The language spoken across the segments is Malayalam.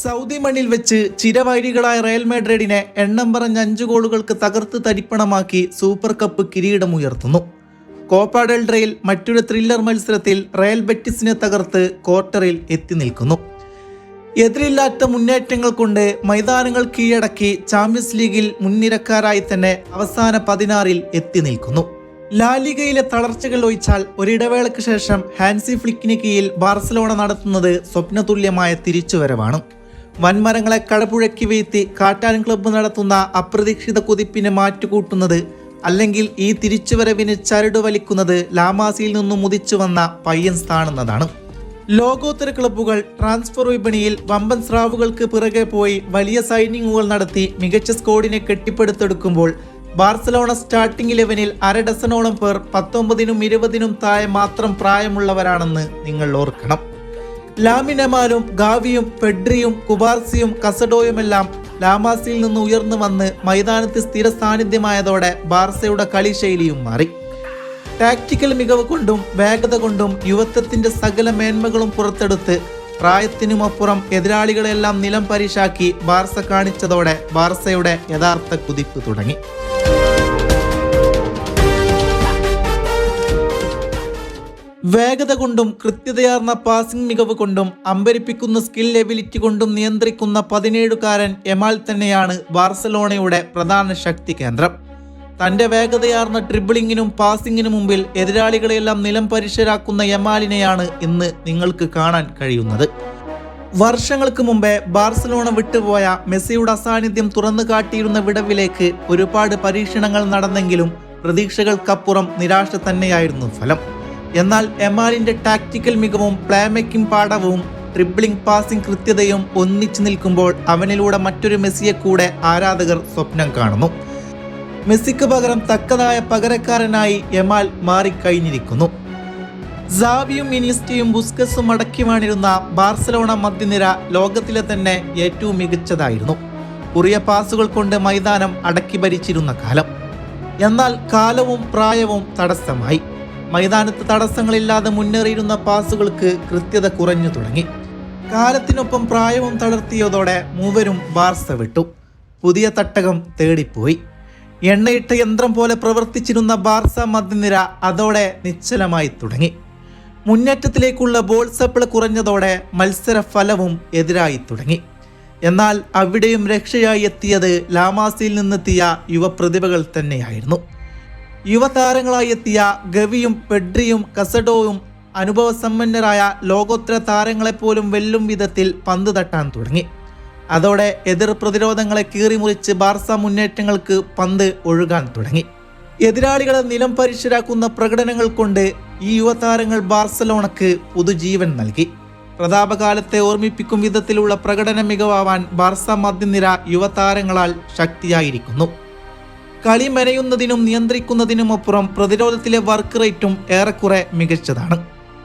സൗദി മണ്ണിൽ വെച്ച് ചിരവൈരികളായ റയൽ മാഡ്രിഡിനെ എണ്ണം പറഞ്ഞ അഞ്ച് ഗോളുകൾക്ക് തകർത്ത് തരിപ്പണമാക്കി സൂപ്പർ കപ്പ് കിരീടമുയർത്തുന്നു. കോപ്പ ഡെൽ റെയിൽ മറ്റൊരു ത്രില്ലർ മത്സരത്തിൽ റയൽ ബെറ്റിസിനെ തകർത്ത് ക്വാർട്ടറിൽ എത്തി നിൽക്കുന്നു. എതിരില്ലാത്ത മുന്നേറ്റങ്ങൾ കൊണ്ട് മൈതാനങ്ങൾ കീഴടക്കി ചാമ്പ്യൻസ് ലീഗിൽ മുൻനിരക്കാരായി തന്നെ അവസാന പതിനാറിൽ എത്തി നിൽക്കുന്നു. ലാലിഗയിലെ തളർച്ചകൾ ഒഴിച്ചാൽ ഒരിടവേളയ്ക്ക് ശേഷം ഹാൻസി ഫ്ലിക്കിന് കീഴിൽ ബാർസലോണ നടത്തുന്നത് സ്വപ്നതുല്യമായ തിരിച്ചുവരവാണ്. വൻമരങ്ങളെ കടപുഴക്കി വീഴ്ത്തി കാട്ടാൻ ക്ലബ്ബ് നടത്തുന്ന അപ്രതീക്ഷിത കുതിപ്പിനെ മാറ്റുകൂട്ടുന്നത് അല്ലെങ്കിൽ ഈ തിരിച്ചുവരവിന് ചരട് വലിക്കുന്നത് ലാമാസിയിൽ നിന്നും മുതിച്ചു വന്ന പയ്യൻസ് കാണുന്നതാണ് ലോകോത്തര ക്ലബ്ബുകൾ ട്രാൻസ്ഫർ വിപണിയിൽ വമ്പൻ സ്രാവുകൾക്ക് പിറകെ പോയി വലിയ സൈനിങ്ങുകൾ നടത്തി മികച്ച സ്കോഡിനെ കെട്ടിപ്പടുത്തെടുക്കുമ്പോൾ ബാർസലോണ സ്റ്റാർട്ടിംഗ് ഇലവനിൽ അര ഡസനോളം പേർ പത്തൊമ്പതിനും ഇരുപതിനും താഴെ മാത്രം പ്രായമുള്ളവരാണെന്ന് നിങ്ങൾ ഓർക്കണം. ലാമിനമാലും ഗാവിയും പെഡ്രിയും കുബാർസിയും കസഡോയുമെല്ലാം ലാമാസിയിൽ നിന്ന് ഉയർന്നു വന്ന് മൈതാനത്ത് സ്ഥിര സാന്നിധ്യമായതോടെ ബാർസയുടെ കളിശൈലിയും മാറി. ടാക്ടിക്കൽ മികവ് കൊണ്ടും വേഗത കൊണ്ടും യുവത്വത്തിന്റെ സകല മേന്മകളും പുറത്തെടുത്ത് പ്രായത്തിനുമപ്പുറം എതിരാളികളെല്ലാം നിലം പരിശാക്കി ബാർസ കാണിച്ചതോടെ ബാർസയുടെ യഥാർത്ഥ കുതിപ്പ് തുടങ്ങി. വേഗത കൊണ്ടും കൃത്യതയാർന്ന പാസിംഗ് മികവ് കൊണ്ടും അമ്പരിപ്പിക്കുന്ന സ്കിൽ എബിലിറ്റി കൊണ്ടും നിയന്ത്രിക്കുന്ന പതിനേഴുകാരൻ എമാൽ തന്നെയാണ് ബാർസലോണയുടെ പ്രധാന ശക്തി കേന്ദ്രം. തന്റെ വേഗതയാർന്ന ട്രിബിളിങ്ങിനും പാസിംഗിനും മുമ്പിൽ എതിരാളികളെയെല്ലാം നിലം പരിശരാക്കുന്ന യമാലിനെയാണ് ഇന്ന് നിങ്ങൾക്ക് കാണാൻ കഴിയുന്നത്. വർഷങ്ങൾക്ക് മുമ്പേ ബാർസലോണ വിട്ടുപോയ മെസ്സിയുടെ അസാന്നിധ്യം തുറന്നു കാട്ടിയിരുന്ന വിടവിലേക്ക് ഒരുപാട് പരീക്ഷണങ്ങൾ നടന്നെങ്കിലും പ്രതീക്ഷകൾക്കപ്പുറം നിരാശ തന്നെയായിരുന്നു ഫലം. എന്നാൽ എമാലിന്റെ ടാക്ടിക്കൽ മികവും പ്ലേ മേക്കിംഗ് പാഠവും ട്രിബിളിംഗ് പാസിംഗ് കൃത്യതയും ഒന്നിച്ചു നിൽക്കുമ്പോൾ അവനിലൂടെ മറ്റൊരു മെസ്സിയെ കൂടെ ആരാധകർ സ്വപ്നം കാണുന്നു. മെസ്സിക്ക് പകരം തക്കതായ പകരക്കാരനായി എമാൽ മാറിക്കഴിഞ്ഞിരിക്കുന്നു. സാവിയും ഇനിയസ്റ്റയും ബുസ്കസും അടക്കി വാണിരുന്ന ബാർസലോണ മധ്യനിര ലോകത്തിലെ തന്നെ ഏറ്റവും മികച്ചതായിരുന്നു. കുറിയ പാസുകൾ കൊണ്ട് മൈതാനം അടക്കി ഭരിച്ചിരുന്ന കാലം. എന്നാൽ കാലവും പ്രായവും തടസ്സമായി. മൈതാനത്ത് തടസ്സങ്ങളില്ലാതെ മുന്നേറിയിരുന്ന പാസുകൾക്ക് കൃത്യത കുറഞ്ഞു തുടങ്ങി. കാലത്തിനൊപ്പം പ്രായവും തളർത്തിയതോടെ മൂവരും ബാർസ വിട്ടു. പുതിയ തട്ടകം തേടിപ്പോയി. എണ്ണയിട്ട യന്ത്രം പോലെ പ്രവർത്തിച്ചിരുന്ന ബാർസ മധ്യനിര അതോടെ നിശ്ചലമായി തുടങ്ങി. മുന്നേറ്റത്തിലേക്കുള്ള ബോൾ സപ്ലൈ കുറഞ്ഞതോടെ മത്സര ഫലവും എതിരായി തുടങ്ങി. എന്നാൽ അവിടെയും രക്ഷയായി എത്തിയത് ലാമാസിയിൽ നിന്നെത്തിയ യുവപ്രതിഭകൾ തന്നെയായിരുന്നു. യുവതാരങ്ങളായി എത്തിയ ഗവിയും പെഡ്രിയും കസഡോവും അനുഭവസമ്പന്നരായ ലോകോത്തര താരങ്ങളെപ്പോലും വെല്ലും വിധത്തിൽ പന്ത് തട്ടാൻ തുടങ്ങി. അതോടെ എതിർ പ്രതിരോധങ്ങളെ കീറിമുറിച്ച് ബാർസ മുന്നേറ്റങ്ങൾക്ക് പന്ത് ഒഴുകാൻ തുടങ്ങി. എതിരാളികളെ നിലം പരിശരാക്കുന്ന പ്രകടനങ്ങൾ കൊണ്ട് ഈ യുവതാരങ്ങൾ ബാർസലോണക്ക് പുതുജീവൻ നൽകി. പ്രതാപകാലത്തെ ഓർമ്മിപ്പിക്കും വിധത്തിലുള്ള പ്രകടന മികവാവാൻ ബാർസ മധ്യനിര യുവതാരങ്ങളാൽ ശക്തിയായിരിക്കുന്നു. കളി മെനയുന്നതിനും നിയന്ത്രിക്കുന്നതിനുമപ്പുറം പ്രതിരോധത്തിലെ വർക്ക് റേറ്റും ഏറെക്കുറെ മികച്ചതാണ്.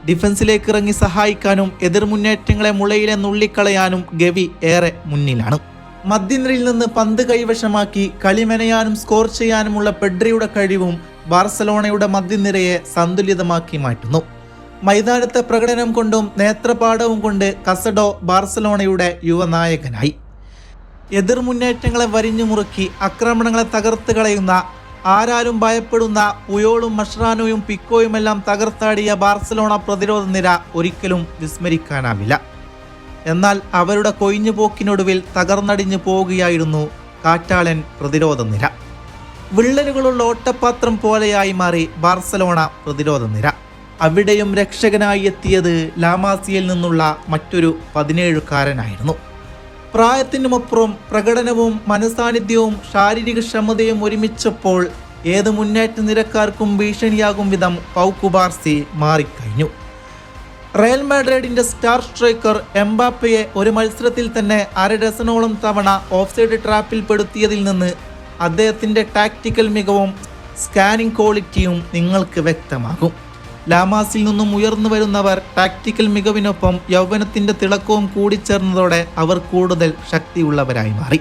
ഡിഫൻസിലേക്ക് ഇറങ്ങി സഹായിക്കാനും എതിർ മുന്നേറ്റങ്ങളെ മുളയിലെ നുള്ളിക്കളയാനും ഗവി ഏറെ മുന്നിലാണ്. മധ്യനിരയിൽ നിന്ന് പന്ത് കൈവശമാക്കി കളി മെനയാനും സ്കോർ ചെയ്യാനുമുള്ള പെഡ്രിയുടെ കഴിവും ബാർസലോണയുടെ മധ്യനിരയെ സന്തുലിതമാക്കി മാറ്റുന്നു. മൈതാനത്തെ പ്രകടനം കൊണ്ടും നേത്രപാഠവും കൊണ്ട് കസഡോ ബാർസലോണയുടെ യുവനായകനായി. എതിർ മുന്നേറ്റങ്ങളെ വരിഞ്ഞു മുറുക്കി ആക്രമണങ്ങളെ തകർത്ത് കളയുന്ന ആരാരും ഭയപ്പെടുന്ന ഉയോളും മഷ്റാനോയും പിക്കോയുമെല്ലാം തകർത്താടിയ ബാർസലോണ പ്രതിരോധ നിര ഒരിക്കലും വിസ്മരിക്കാനാവില്ല. എന്നാൽ അവരുടെ കൊയിഞ്ഞുപോക്കിനൊടുവിൽ തകർന്നടിഞ്ഞു പോവുകയായിരുന്നു കാറ്റാളൻ പ്രതിരോധ നിര. വിള്ളലുകളുള്ള ഓട്ടപാത്രം പോലെയായി മാറി ബാർസലോണ പ്രതിരോധ നിര. അവിടെയും രക്ഷകനായി എത്തിയത് ലാമാസിയിൽ നിന്നുള്ള മറ്റൊരു പതിനേഴുകാരനായിരുന്നു. പ്രായത്തിനുമപ്പുറം പ്രകടനവും മനസാന്നിധ്യവും ശാരീരിക ക്ഷമതയും ഒരുമിച്ചപ്പോൾ ഏത് മുന്നേറ്റ നിരക്കാർക്കും ഭീഷണിയാകും വിധം പൗക്കുബാർസി മാറിക്കഴിഞ്ഞു. റയൽ മാഡ്രിഡിന്റെ സ്റ്റാർ സ്ട്രൈക്കർ എംബാപ്പയെ ഒരു മത്സരത്തിൽ തന്നെ അര ഡസനോളം തവണ ഓഫ്സൈഡ് ട്രാപ്പിൽ പെടുത്തിയതിൽ നിന്ന് അദ്ദേഹത്തിന്റെ ടാക്ടിക്കൽ മികവും സ്കാനിംഗ് ക്വാളിറ്റിയും നിങ്ങൾക്ക് വ്യക്തമാകും. ലാമാസിൽ നിന്നും ഉയർന്നു വരുന്നവർ ടാക്ടിക്കൽ മികവിനൊപ്പം യൗവനത്തിന്റെ തിളക്കവും കൂടിച്ചേർന്നതോടെ അവർ കൂടുതൽ ശക്തിയുള്ളവരായി മാറി.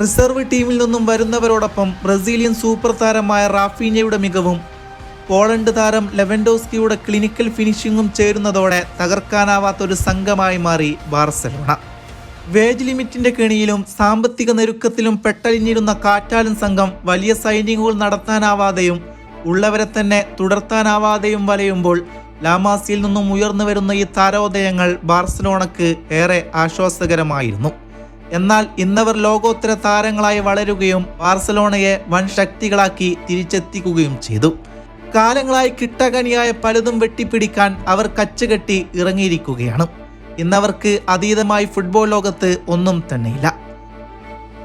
റിസർവ് ടീമിൽ നിന്നും വരുന്നവരോടൊപ്പം ബ്രസീലിയൻ സൂപ്പർ താരമായ റാഫീനയുടെ മികവും പോളണ്ട് താരം ലെവൻഡോസ്കിയുടെ ക്ലിനിക്കൽ ഫിനിഷിങ്ങും ചേരുന്നതോടെ തകർക്കാനാവാത്ത ഒരു സംഘമായി മാറി ബാർസലോണ. വേജ് ലിമിറ്റിന്റെ കെണിയിലും സാമ്പത്തിക ഞെരുക്കത്തിലും പെട്ടലിഞ്ഞിരുന്ന കാറ്റാലൻ സംഘം വലിയ സൈനികങ്ങൾ നടത്താനാവാതെയും ഉള്ളവരെ തന്നെ തുടർത്താനാവാതെയും വലയുമ്പോൾ ലാമാസിയിൽ നിന്നും ഉയർന്നു വരുന്ന ഈ താരോദയങ്ങൾ ബാർസലോണക്ക് ഏറെ ആശ്വാസകരമായിരുന്നു. എന്നാൽ ഇന്നവർ ലോകോത്തര താരങ്ങളായി വളരുകയും ബാർസലോണയെ വൻ ശക്തികളാക്കി തിരിച്ചെത്തിക്കുകയും ചെയ്തു. കാലങ്ങളായി കിട്ടകനിയായ പലതും വെട്ടിപ്പിടിക്കാൻ അവർ കച്ചുകെട്ടി ഇറങ്ങിയിരിക്കുകയാണ്. ഇന്നവർക്ക് അതീതമായി ഫുട്ബോൾ ലോകത്ത് ഒന്നും തന്നെയില്ല.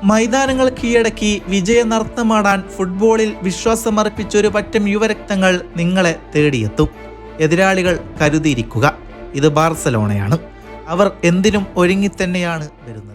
മൈതാനങ്ങൾ കീഴടക്കി വിജയ നർത്തമാടാൻ ഫുട്ബോളിൽ വിശ്വാസമർപ്പിച്ചൊരു പറ്റം യുവരക്തങ്ങൾ നിങ്ങളെ തേടിയെത്തും. എതിരാളികൾ കരുതിയിരിക്കുക. ഇത് ബാർസലോണയാണ്. അവർ എന്തിനും ഒരുങ്ങി തന്നെയാണ് വരുന്നത്.